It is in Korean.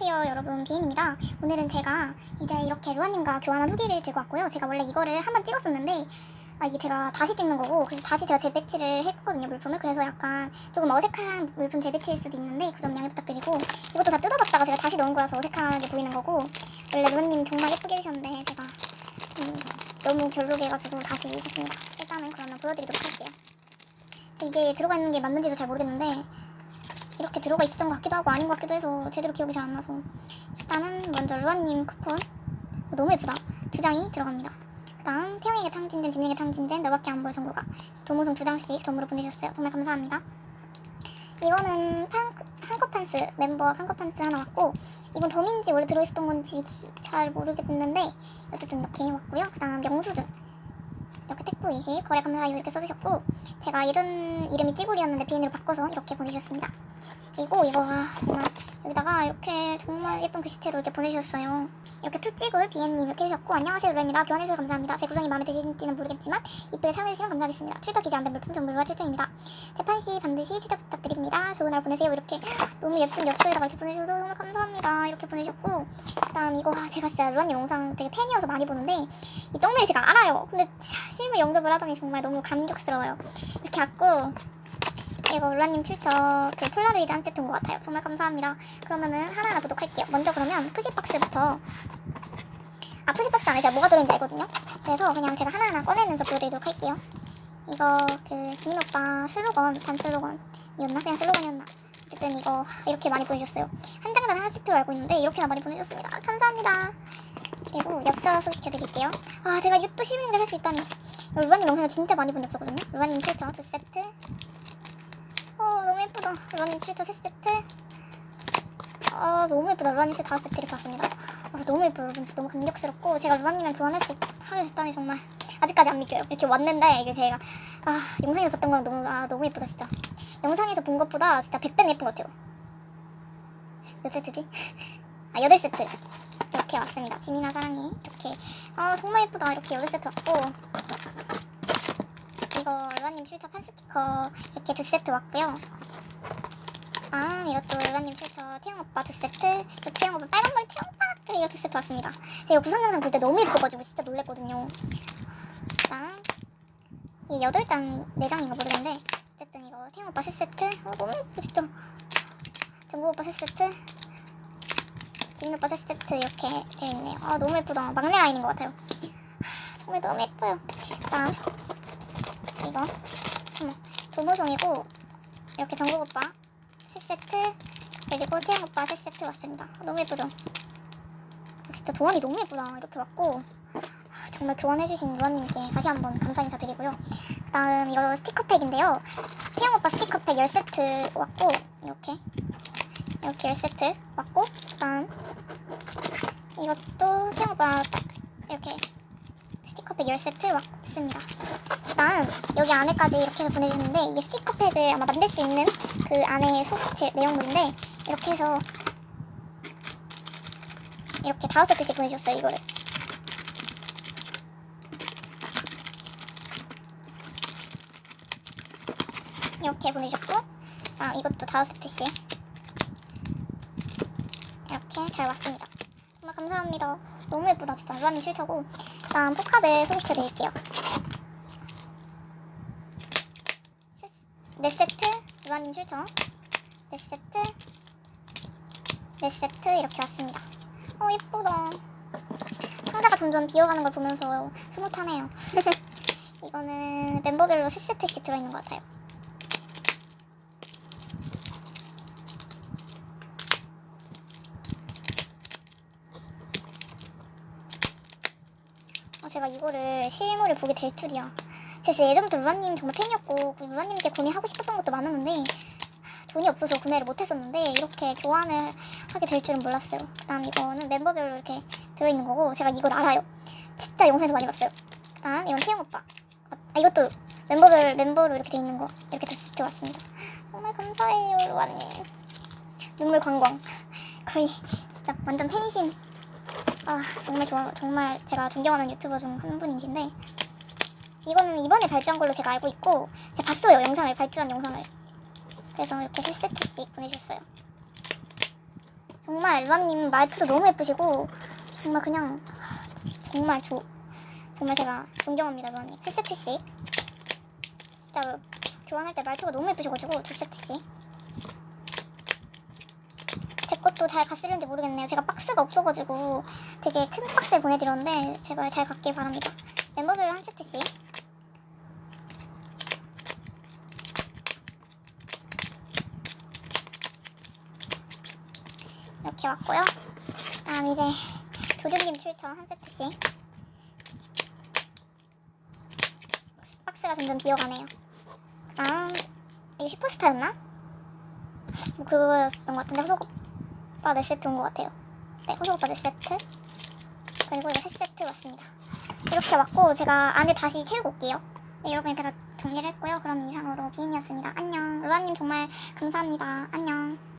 안녕하세요 여러분. 비인입니다. 오늘은 제가 이제 이렇게 루아님과 교환한 후기를 들고 왔고요. 제가 원래 이거를 한번 찍었었는데 아 이게 제가 다시 찍는 거고 그래서 다시 제가 재배치를 했거든요 물품을. 그래서 약간 조금 어색한 물품 재배치일 수도 있는데 그 점 양해 부탁드리고 이것도 다 뜯어봤다가 제가 다시 넣은 거라서 어색하게 보이는 거고 원래 루아님 정말 예쁘게 해주셨는데 제가 음, 너무 별로게가지고 다시 했습니다. 일단은 그러면 보여드리도록 할게요. 이게 들어가 있는 게 맞는지도 잘 모르겠는데 이렇게 들어가 있었던 것 같기도 하고 아닌 것 같기도 해서 제대로 기억이 잘 안 나서. 일단은 먼저 루아님 쿠폰. 어, 너무 예쁘다. 두 장이 들어갑니다. 그 다음 태영에게 탕진잼 진민에게 탕진잼 너밖에 안 보여 정구가 도모송 두 장씩 덤으로 보내주셨어요. 정말 감사합니다. 이거는 판, 한커판스 멤버 한커판스 하나 왔고 이건 덤인지 원래 들어있었던 건지 기- 잘 모르겠는데 어쨌든 이렇게 왔고요. 그 다음 영수증 이렇게 택보 20 거래 감사해요 이렇게 써주셨고 제가 예전 이름이 찌구리였는데 비인으로 바꿔서 이렇게 보내주셨습니다. 그리고 이거 아, 정말 여기다가 이렇게 정말 예쁜 글씨체로 이렇게 보내주셨어요. 이렇게 투찌굴 비엔님 이렇게 해주셨고 안녕하세요 루라입니다. 교환해주셔서 감사합니다. 제 구성이 마음에 드실지는 모르겠지만 이쁘게 사용해주시면 감사하겠습니다. 출석 기재 안된 물품 전물과 출전입니다. 재판 시 반드시 출석 부탁드립니다. 좋은 하루 보내세요. 이렇게 너무 예쁜 엽서에다가 이렇게 보내주셔서 정말 감사합니다. 이렇게 보내주셨고 그 다음 이거 아, 제가 진짜 루아님 영상 되게 팬이어서 많이 보는데 이 떡메리 제가 알아요 근데 차, 실물 영접을 하더니 정말 너무 감격스러워요 이렇게 갖고 이거 울라님 출처 그 폴라로이드 한 세트 온것 같아요. 정말 감사합니다. 그러면은 하나하나 보도록할게요. 먼저 그러면 푸시박스부터 아 푸시박스 안에 제가 뭐가 들어있는지 알거든요. 그래서 그냥 제가 하나하나 꺼내면서 보여드리도록 할게요. 이거 그 지민 오빠 슬로건 반 슬로건이었나? 그냥 슬로건이었나? 어쨌든 이거 이렇게 많이 보내주셨어요. 한 장당 한 세트로 알고 있는데 이렇게나 많이 보내주셨습니다. 감사합니다. 그리고 엽서 소개시켜드릴게요. 아 제가 이거 또 실명인데 할수 있다니. 루아님 영상을 진짜 많이 본 엽서거든요. 루아님 출처 두 세트. 어 너무 예쁘다 루아님 출처 세 세트 아 너무 예쁘다 루아님 출처 다섯 세트 이렇게 왔습니다 아, 너무 예뻐요 여러분 진짜 너무 감격스럽고 제가 루아님이랑 교환할 수 있, 하게 됐다니 정말 아직까지 안 믿겨요. 이렇게 왔는데 이게 제가 아 영상에서 봤던 거랑 너무 아 너무 예쁘다 진짜. 영상에서 본 것보다 진짜 100배는 예쁜 것 같아요. 몇 세트지? 아 여덟 세트. 이렇게 왔습니다. 지민아 사랑해. 이렇게. 아 정말 예쁘다. 이렇게 여덟 세트 왔고. 이거 루아님 출처 판 스티커 이렇게 두 세트 왔고요. 아 이것도 루아님 출처 태영 오빠 두 세트, 또 태영 오빠 빨간 머리 태영 오빠! 그리고 이거 두 세트 왔습니다. 제가 구성 영상 볼 때 너무 예뻐가지고 진짜 놀랬거든요. 그다음 이 여덟 장, 네 장인가 모르겠는데 어쨌든 이거 태영 오빠 세 세트, 어, 너무 예뻐 진짜. 정국 오빠 세 세트, 지민 오빠 세 세트 이렇게 되어 있네요. 아 너무 예쁘다. 막내 라인인 것 같아요. 하, 정말 너무 예뻐요. 그다음 이거 어머, 도모송이고 이렇게 정국 오빠 세 세트 그리고 태양 오빠 세 세트 왔습니다 아, 너무 예쁘죠? 아, 진짜 도안이 너무 예쁘다 이렇게 왔고 아, 정말 교환해주신 루아님께 다시 한번 감사 인사드리고요. 그 다음 이거 스티커팩인데요. 태양 오빠 스티커팩 10세트 왔고 이렇게. 이렇게 10세트 왔고 그 다음 이것도 태양 오빠 이렇게 스티커팩 10세트 왔습니다. 일단 여기 안에까지 이렇게 해서 보내주는데 이게 스티커팩을 아마 만들 수 있는 그 안에 소 제, 내용물인데 이렇게 해서 이렇게 다섯 세트씩 보내주셨어요 이거를 이렇게 보내주셨고 아 이것도 다섯 세트씩. 이렇게 잘 왔습니다. 정말 감사합니다. 너무 예쁘다 진짜. 루아님 출처고. 다음 포카들 소개시켜 드릴게요. 네 세트? 루아님 출처. 네 세트? 네 세트? 이렇게 왔습니다. 어 예쁘다. 상자가 점점 비어가는 걸 보면서 흐뭇하네요. 이거는 멤버별로 세 세트씩 들어있는 것 같아요 어, 제가 이거를 실물을 보게 될 줄이야. 제가 예전부터 루아님 정말 팬이었고 그 루아님께 구매하고 싶었던 것도 많았는데 하, 돈이 없어서 구매를 못했었는데 이렇게 교환을 하게 될 줄은 몰랐어요. 그다음 이거는 멤버별로 이렇게 들어있는 거고 제가 이걸 알아요. 진짜 영상에서 많이 봤어요. 그다음 이건 태영 오빠. 아 이것도 멤버별 멤버로 이렇게 돼 있는 거 이렇게 두 세트 왔습니다. 정말 감사해요 루아님. 눈물 광광. 거의 진짜 완전 팬이심. 아 정말 좋아. 정말 제가 존경하는 유튜버 중 한 분이신데 이거는 이번에 발주한 걸로 제가 알고 있고 제가 봤어요 영상을 발주한 영상을. 그래서 이렇게 세 세트씩 보내주셨어요. 정말 루아님 말투도 너무 예쁘시고 정말 그냥 정말 조 정말 제가 존경합니다 루아님. 세 세트씩 진짜 교환할 때 말투가 너무 예쁘셔가지고 두 세트씩 제 것도 잘 갔을는지 모르겠네요. 제가 박스가 없어가지고 되게 큰 박스에 보내드렸는데 제발 잘 갔길 바랍니다. 멤버별로 한 세트씩. 이렇게 왔고요. 다음 이제 도둑님 출처 한 세트씩. 박스가 점점 비어가네요. 다음 이게 슈퍼스타였나? 뭐 그거였던 것 같은데 호소 오빠 네 세트 온 것 같아요. 네 호소오빠 네 세트. 그리고 이거 세 세트 왔습니다. 이렇게 왔고 제가 안에 다시 채우고 올게요. 네 여러분 이렇게 다 정리를 했고요. 그럼 이상으로 비인이었습니다. 안녕. 루아님 정말 감사합니다. 안녕